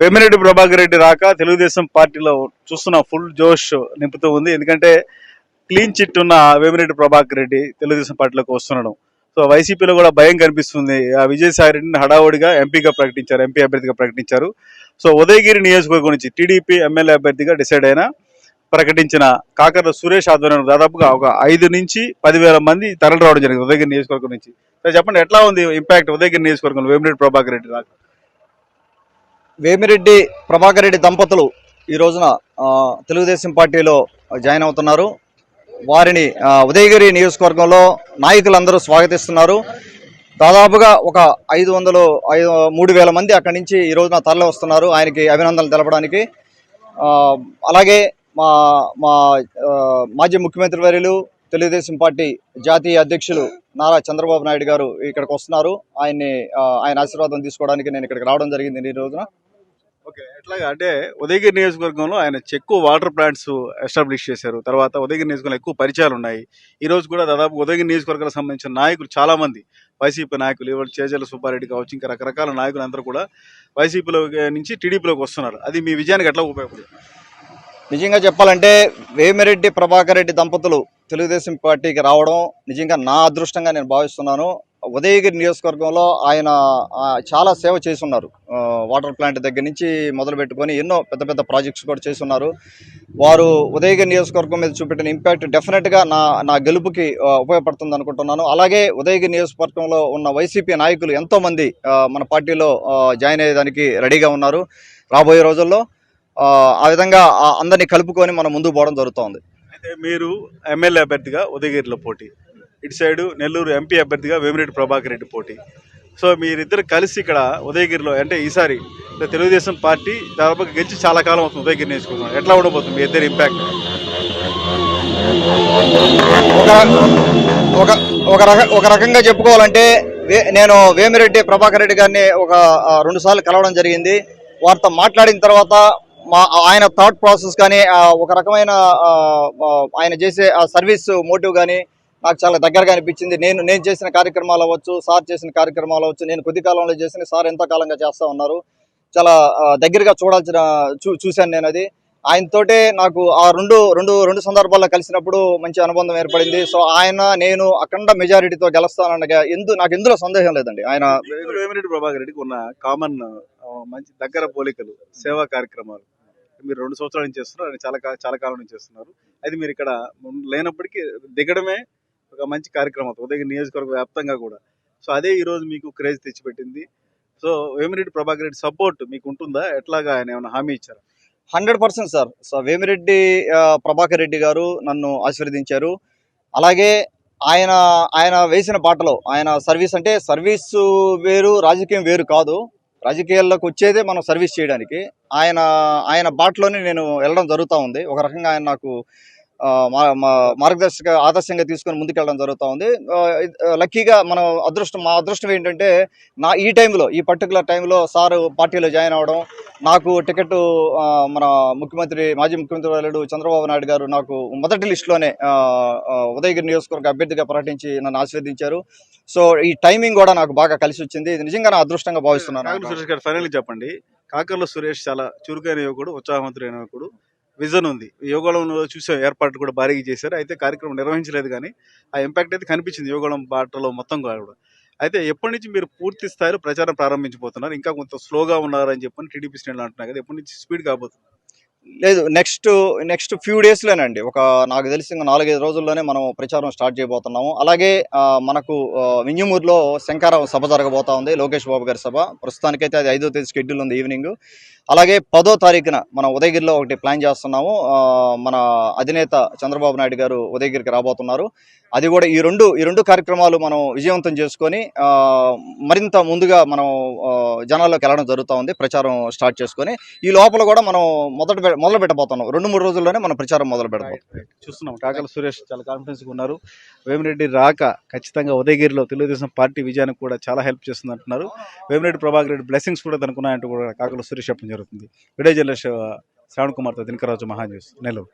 వేమిరెడ్డి ప్రభాకర్ రెడ్డి రాక తెలుగుదేశం పార్టీలో చూస్తున్న ఫుల్ జోష్ నింపుతూ ఉంది. ఎందుకంటే క్లీన్ చిట్ ఉన్న వేమిరెడ్డి ప్రభాకర్ రెడ్డి తెలుగుదేశం పార్టీలోకి వస్తున్నాడు. సో వైసీపీలో కూడా భయం కనిపిస్తుంది. ఆ విజయసాయి రెడ్డిని హడావుడిగా ఎంపీగా ప్రకటించారు ఎంపీ అభ్యర్థిగా ప్రకటించారు. సో ఉదయగిరి నియోజకవర్గం నుంచి టీడీపీ ఎమ్మెల్యే అభ్యర్థిగా డిసైడ్ అయిన ప్రకటించిన కాకర్ల సురేష్ ఆధ్వర్యంలో దాదాపుగా ఒక ఐదు నుంచి పదివేల మంది తరలి రావడం జరిగింది ఉదయగిరి నియోజకవర్గం నుంచి. చెప్పండి ఎట్లా ఉంది ఇంపాక్ట్ ఉదయగిరి నియోజకవర్గంలో వేమిరెడ్డి ప్రభాకర్ రెడ్డి రాక? వేమిరెడ్డి ప్రభాకర్ రెడ్డి దంపతులు ఈ రోజున తెలుగుదేశం పార్టీలో జాయిన్ అవుతున్నారు. వారిని ఉదయగిరి నియోజకవర్గంలో నాయకులందరూ స్వాగతిస్తున్నారు. దాదాపుగా ఒక ఐదు వందలు ఐదు మూడు వేల మంది అక్కడి నుంచి ఈ రోజున తరలి వస్తున్నారు ఆయనకి అభినందనలు తెలపడానికి. అలాగే మా మా మాజీ ముఖ్యమంత్రి వర్యులు తెలుగుదేశం పార్టీ జాతీయ అధ్యక్షులు నారా చంద్రబాబు నాయుడు గారు ఇక్కడికి వస్తున్నారు. ఆయన్ని ఆయన ఆశీర్వాదం తీసుకోవడానికి నేను ఇక్కడికి రావడం జరిగింది ఈ రోజున. ఓకే. ఎట్లాగా? అంటే ఉదయగిరి నియోజకవర్గంలో ఆయన చెక్కు వాటర్ ప్లాంట్స్ ఎస్టాబ్లిష్ చేశారు. తర్వాత ఉదయగిరి నియోజకవర్గంలో ఎక్కువ పరిచయాలు ఉన్నాయి. ఈ రోజు కూడా దాదాపు ఉదయగిరి నియోజకవర్గాలకు సంబంధించిన నాయకులు చాలా మంది వైసీపీ నాయకులు ఇవాళ చేజల సుబ్బారెడ్డి కావచ్చు ఇంకా రకరకాల నాయకులు అందరూ కూడా వైసీపీలో నుంచి టీడీపీలోకి వస్తున్నారు. అది మీ విజయానికి ఎట్లా ఉపయోగపడుతుంది? నిజంగా చెప్పాలంటే వేమిరెడ్డి ప్రభాకర్ రెడ్డి దంపతులు తెలుగుదేశం పార్టీకి రావడం నిజంగా నా అదృష్టంగా నేను భావిస్తున్నాను. ఉదయగిరి నియోజకవర్గంలో ఆయన చాలా సేవ చేస్తున్నారు. వాటర్ ప్లాంట్ దగ్గర నుంచి మొదలు పెట్టుకొని ఎన్నో పెద్ద పెద్ద ప్రాజెక్ట్స్ కూడా చేస్తున్నారు. వారు ఉదయగిరి నియోజకవర్గం మీద చూపెట్టిన ఇంపాక్ట్ డెఫినెట్గా నా నా గెలుపుకి ఉపయోగపడుతుంది అనుకుంటున్నాను. అలాగే ఉదయగిరి నియోజకవర్గంలో ఉన్న వైసీపీ నాయకులు ఎంతోమంది మన పార్టీలో జాయిన్ అయ్యేదానికి రెడీగా ఉన్నారు. రాబోయే రోజుల్లో ఆ, విధంగా ఆ అందరినీ కలుపుకొని మనం ముందుకు పోవడం జరుగుతోంది. అయితే మీరు ఎమ్మెల్యే అభ్యర్థిగా ఉదయగిరిలో పోటీ ఇటు సైడు నెల్లూరు ఎంపీ అభ్యర్థిగా వేమిరెడ్డి ప్రభాకర్ రెడ్డి పోటీ. సో మీరిద్దరు కలిసి ఇక్కడ ఉదయగిరిలో అంటే ఈసారి తెలుగుదేశం పార్టీ దాదాపు గెలిచి చాలా కాలం అవుతుంది ఉదయగిరి నియోజకవర్గం ఎట్లా ఉండబోతుంది మీ ఇద్దరు ఇంపాక్ట్ ఒక ఒక రక ఒక రకంగా చెప్పుకోవాలంటే వే- నేను వేమిరెడ్డి ప్రభాకర్ రెడ్డి గారిని ఒక రెండు సార్లు కలవడం జరిగింది. వారితో మాట్లాడిన తర్వాత మా ఆయన థాట్ ప్రాసెస్ కానీ ఒక రకమైన ఆయన చేసే ఆ సర్వీస్ మోటివ్ కానీ నాకు చాలా దగ్గరగా అనిపించింది. నేను నేను చేసిన కార్యక్రమాలు అవ్వచ్చు సార్ చేసిన కార్యక్రమాలు అవ్వచ్చు నేను కొద్ది కాలంలో చేసిన సార్ ఎంతో కాలంగా చేస్తూ ఉన్నారు. చాలా దగ్గరగా చూడాల్సిన చూ చూశాను నేను అది. ఆయనతోటే నాకు ఆ రెండు రెండు రెండు సందర్భాల్లో కలిసినప్పుడు మంచి అనుబంధం ఏర్పడింది. సో ఆయన నేను అఖండ మెజారిటీతో గెలుస్తానగా ఎందు నాకు ఎందులో సందేహం లేదండి. ఆయన వేమిరెడ్డి ప్రభాకర్ రెడ్డికి ఉన్న కామన్ మంచి దగ్గర పోలికలు సేవా కార్యక్రమాలు. మీరు రెండు సంవత్సరాల నుంచి చేస్తున్నారు ఆయన చాలా చాలా కాలం నుంచి చేస్తున్నారు. అది మీరు ఇక్కడ లేనప్పటికీ దిగడమే ఒక మంచి కార్యక్రమం ఉదయం నియోజకవర్గ వ్యాప్తంగా కూడా. సో అదే ఈరోజు మీకు క్రేజ్ తెచ్చిపెట్టింది. సో వేమిరెడ్డి ప్రభాకర్ రెడ్డి సపోర్ట్ మీకు ఉంటుందా? ఎట్లాగా ఆయన ఏమైనా హామీ ఇచ్చారు? Hundred percent sir. So Vemireddy Prabhakar Reddy గారు నన్ను ఆశీర్వదించారు. అలాగే ఆయన ఆయన వేసిన బాటలో ఆయన సర్వీస్ అంటే సర్వీస్ వేరు రాజకీయం వేరు కాదు. రాజకీయాల్లోకి వచ్చేదే మనం సర్వీస్ చేయడానికి. ఆయన ఆయన బాటలోనే నేను వెళ్ళడం జరుగుతూ ఉంది. ఒక రకంగా ఆయన నాకు మార్గదర్శక ఆదర్శంగా తీసుకొని ముందుకెళ్ళడం జరుగుతూ ఉంది. లక్కీగా మనం అదృష్టం మా అదృష్టం ఏంటంటే నా ఈ టైంలో ఈ పర్టికులర్ టైంలో సారు పార్టీలో జాయిన్ అవ్వడం నాకు టికెట్ మన ముఖ్యమంత్రి మాజీ ముఖ్యమంత్రి వర్యుడు చంద్రబాబు నాయుడు గారు నాకు మొదటి లిస్టులోనే ఉదయగిరి నియోజకవర్గ అభ్యర్థిగా ప్రకటించి నన్ను ఆశీర్వదించారు. సో ఈ టైమింగ్ కూడా నాకు బాగా కలిసి వచ్చింది. ఇది నిజంగా నా అదృష్టంగా భావిస్తున్నాను. సురేష్ గారు ఫైనల్ చెప్పండి. కాకర్ల సురేష్ చాలా చురుకైన యువకుడు ఉత్సాహవంతుడైన యువకుడు. విజన్ ఉంది. యోగంలో చూసే ఏర్పాట్లు కూడా భారీగా చేశారు. అయితే కార్యక్రమం నిర్వహించలేదు కానీ ఆ ఇంపాక్ట్ అయితే కనిపించింది యోగం బాటలో మొత్తం కూడా. అయితే ఎప్పటి నుంచి మీరు పూర్తి స్థాయిలో ప్రచారం ప్రారంభించబోతున్నారు? ఇంకా కొంత స్లోగా ఉన్నారని చెప్పని టీడీపీ శ్రేణులు అంటున్నారు కదా ఎప్పటి నుంచి స్పీడ్ కాబోతుంది? లేదు నెక్స్ట్ నెక్స్ట్ ఫ్యూ డేస్లోనండి ఒక నాకు తెలిసి ఇంకా నాలుగైదు రోజుల్లోనే మనం ప్రచారం స్టార్ట్ చేయబోతున్నాము. అలాగే మనకు వింజమూరులో శంకారావు సభ జరగబోతా ఉంది లోకేష్ బాబు గారి సభ. ప్రస్తుతానికైతే అది ఐదో తేదీ షెడ్యూల్ ఉంది ఈవినింగ్ అలాగే పదో తారీఖున మనం ఉదయగిరిలో ఒకటి ప్లాన్ చేస్తున్నాము. మన అధినేత చంద్రబాబు నాయుడు గారు ఉదయగిరికి రాబోతున్నారు. అది కూడా ఈ రెండు ఈ రెండు కార్యక్రమాలు మనం విజయవంతం చేసుకొని ఆ, మరింత ముందుగా మనం జనాల్లోకి వెళ్ళడం జరుగుతూ ఉంది ప్రచారం స్టార్ట్ చేసుకొని ఈ లోపల కూడా మనం మొదట మొదలు పెట్టబోతున్నాం. రెండు మూడు రోజుల్లోనే మనం ప్రచారం మొదలు పెడతాం. చూస్తున్నాం. కాకల సురేష్ చాలా కాన్ఫిడెన్స్గా ఉన్నారు. వేమిరెడ్డి రాక ఖచ్చితంగా ఉదయగిరిలో తెలుగుదేశం పార్టీ విజయానికి కూడా చాలా హెల్ప్ చేస్తుంది అంటున్నారు. వేమిరెడ్డి ప్రభాకర్ రెడ్డి బ్లెస్సింగ్స్ కూడా తనకున్నాయంటూ కూడా కాకల సురేష్ చెప్పడం జరుగుతుంది. వీడియో జర్నలిస్ట్ శ్రావణ్ కుమార్తో దినకరాజు మహాన్యూస్ నెల్లూరు.